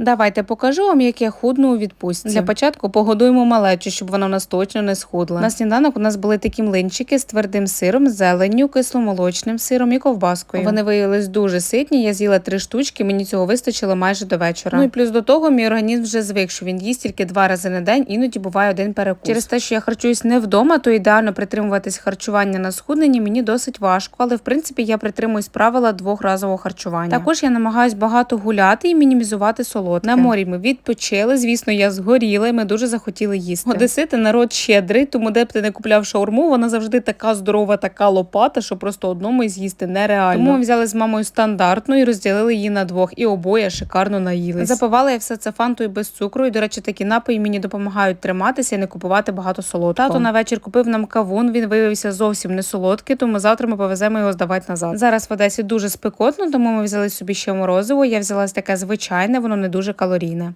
Давайте покажу вам, як я худну у відпустці. Для початку погодуємо малечу, щоб вона у нас точно не схудла. На сніданок у нас були такі млинчики з твердим сиром, зеленню, кисломолочним сиром і ковбаскою. Вони виявились дуже ситні. Я з'їла три штучки, мені цього вистачило майже до вечора. Ну і плюс до того, мій організм вже звик, що він їсть тільки два рази на день, іноді буває один перекус. Через те, що я харчуюсь не вдома, то ідеально притримуватись харчування на схудненні мені досить важко, але в принципі я притримуюсь правила двохразового харчування. Також я намагаюсь багато гуляти і мінімізувати солодке. На морі ми відпочили. Звісно, я згоріла, і ми дуже захотіли їсти. Одесити народ щедрий, тому де б ти не купляв шаурму, вона завжди така здорова, така лопата, що просто одному з'їсти нереально. Тому ми взяли з мамою стандартну і розділили її на двох, і обоє шикарно наїлись. Запивала я все це фантою без цукру. І, до речі, такі напої мені допомагають триматися і не купувати багато солодкого. Тато на вечір купив нам кавун. Він виявився зовсім не солодкий, тому завтра ми повеземо його здавати назад. Зараз в Одесі дуже спекотно, тому ми взяли собі ще морозиво. Я взяла таке звичайне, воно не дуже калорійне.